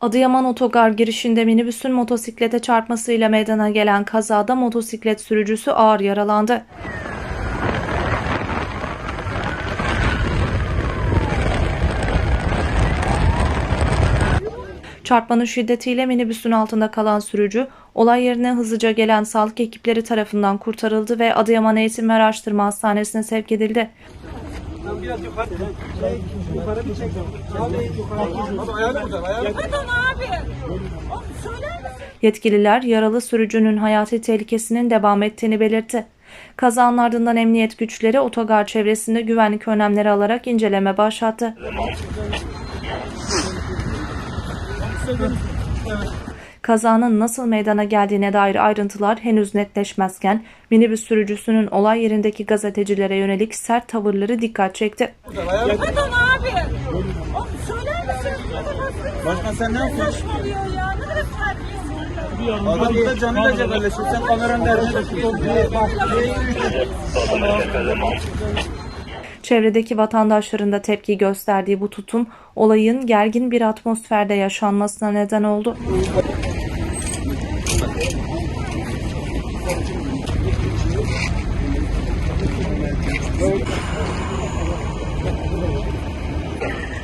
Adıyaman Otogar girişinde minibüsün motosiklete çarpmasıyla meydana gelen kazada motosiklet sürücüsü ağır yaralandı. Çarpmanın şiddetiyle minibüsün altında kalan sürücü, olay yerine hızlıca gelen sağlık ekipleri tarafından kurtarıldı ve Adıyaman Eğitim ve Araştırma Hastanesi'ne sevk edildi. Yetkililer yaralı sürücünün hayati tehlikesinin devam ettiğini belirtti. Kazanın ardından emniyet güçleri otogar çevresinde güvenlik önlemleri alarak inceleme başlattı. Kazanın nasıl meydana geldiğine dair ayrıntılar henüz netleşmezken minibüs sürücüsünün olay yerindeki gazetecilere yönelik sert tavırları dikkat çekti. Pardon abi. O, söyler misin? Başkan sen ne yapıyorsun? Saçmalıyor ya. Ne kadar terbiyesiz. Adam burada canıyla cebelleşiyor. Sen kameranın derdine düşüyorsun. Çevredeki vatandaşların da tepki gösterdiği bu tutum olayın gergin bir atmosferde yaşanmasına neden oldu. Thank you.